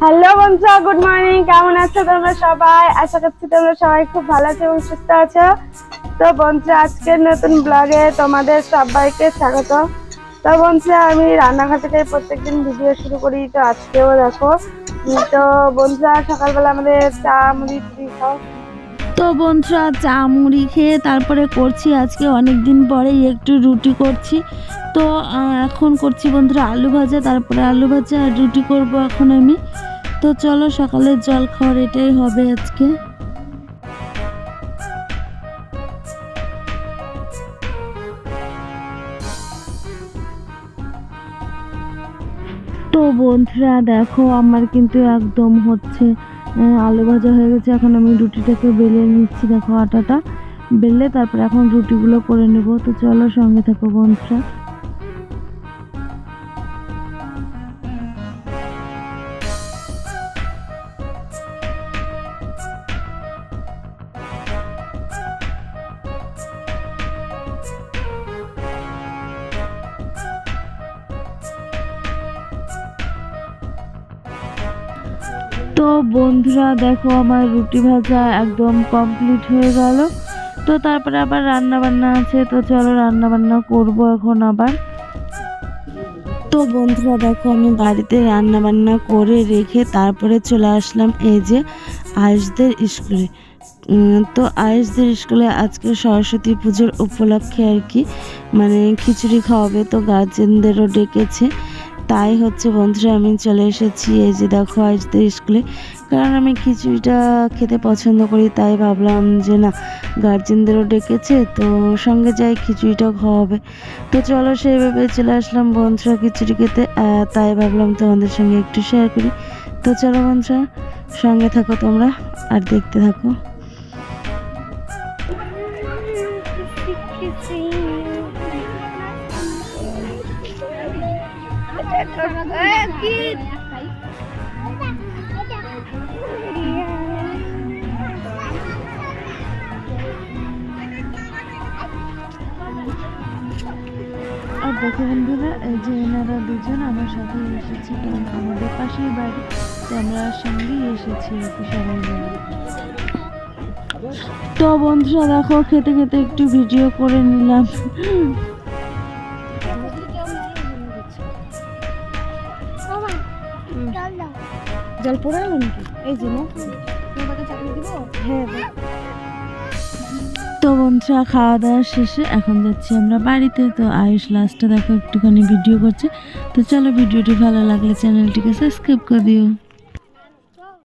Hello বন্ধুরা good morning কেমন আছো তোমরা সবাই? আশা করছি তোমরা সবাই খুব ভালো আছো এবং সুস্থ আছো। তো বন্ধুরা আজকের নতুন ব্লগে তোমাদের সবাইকে স্বাগত। তো বন্ধুরা আমি রান্নাঘর থেকে প্রত্যেকদিন ভিডিও শুরু করি, তো আজকেও দেখো। তো বন্ধুরা সকালবেলা আমাদের চা, মুড়ি খাও তো বন্ধুরা, চা, মুড়ি খেয়ে তারপরে করছি। আজকে অনেক দিন পরেই একটু রুটি করছি। তো এখন করছি বন্ধুরা আলু ভাজা। তারপরে আলু ভাজা আর রুটি করব এখন আমি। তো চলো, সকালের জল খাওয়ার এটাই হবে আজকে। তো বন্ধুরা, দেখো, আমার কিন্তু একদম হচ্ছে আলু ভাজা হয়ে গেছে। এখন আমি রুটিটাকে বেলে নিচ্ছি। দেখো আটাটা বেলে তারপর এখন রুটিগুলো করে নেব। তো চলো সঙ্গে থাকো বন্ধুরা। তো বন্ধুরা, দেখো আমার রুটি ভাজা একদম কমপ্লিট হয়ে গেল। তো তারপরে আবার রান্না বান্না আছে, তো চলো রান্না বান্না করব এখন আবার। তো বন্ধুরা, দেখো আমি বাড়িতে রান্না বান্না করে রেখে তারপরে চলে আসলাম এই যে আয়ুষদের স্কুলে। তো আয়ুষদের স্কুলে আজকে সরস্বতী পুজোর উপলক্ষে আর কি মানে খিচুড়ি খাওয়াবে, তো গার্জেনদেরও ডেকেছে। তাই হচ্ছে বন্ধুরা, আমি চলে এসেছি এই যে দেখো আজদের স্কুলে। কারণ আমি খিচুড়িটা খেতে পছন্দ করি, তাই ভাবলাম যে না গার্জেনদেরও ডেকেছে, তো সঙ্গে যাই খিচুড়িটাও খাওয়াবে। তো চলো সেইভাবে চলে আসলাম বন্ধুরা খিচুড়ি খেতে তাই ভাবলাম তোমাদের সঙ্গে একটু শেয়ার করি। তো চলো বন্ধুরা, সঙ্গে থাকো তোমরা, আর দেখতে থাকো। আর দেখো বন্ধুরা, এই যে এনারা দুজন আমার সাথে এসেছে কারণ আমাদের পাশেই বাড়ি, তো আমরা সঙ্গেই এসেছি সবাই মিলে। তো বন্ধুরা, দেখো, খেতে খেতে একটু ভিডিও করে নিলাম। জল পড়ে এলো নাকি? এই যে না হ্যাঁ তো বন্ধুরা খাওয়া দাওয়া শেষে এখন যাচ্ছি আমরা বাড়িতে। তো আয়ুষ লাস্টে দেখো একটুখানি ভিডিও করছে। তো চলো ভিডিওটি ভালো লাগলে চ্যানেলটিকে সাবস্ক্রাইব করে দিও।